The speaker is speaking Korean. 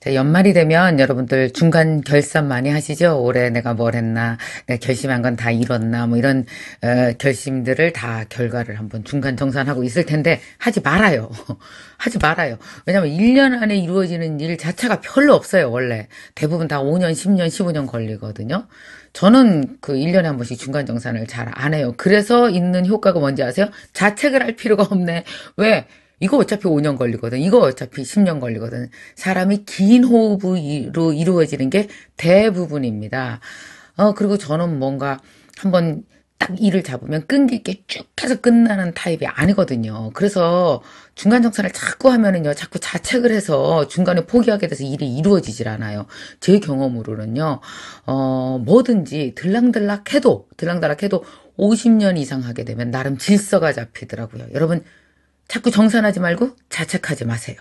자, 연말이 되면 여러분들 중간 결산 많이 하시죠? 올해 내가 뭘 했나, 내가 결심한 건 다 이뤘나, 뭐 이런 어, 결심들을 다 결과를 한번 중간 정산하고 있을 텐데 하지 말아요. 하지 말아요. 왜냐면 1년 안에 이루어지는 일 자체가 별로 없어요, 원래. 대부분 다 5년, 10년, 15년 걸리거든요. 저는 그 1년에 한 번씩 중간 정산을 잘 안 해요. 그래서 있는 효과가 뭔지 아세요? 자책을 할 필요가 없네. 왜? 이거 어차피 5년 걸리거든. 이거 어차피 10년 걸리거든. 사람이 긴 호흡으로 이루어지는 게 대부분입니다. 어, 그리고 저는 뭔가 한번 딱 일을 잡으면 끈기 있게 쭉 해서 끝나는 타입이 아니거든요. 그래서 중간 정산을 자꾸 하면은요, 자꾸 자책을 해서 중간에 포기하게 돼서 일이 이루어지질 않아요. 제 경험으로는요, 어, 뭐든지 들락들락 해도, 들락들락 해도 50년 이상 하게 되면 나름 질서가 잡히더라고요. 여러분, 자꾸 정산하지 말고 자책하지 마세요.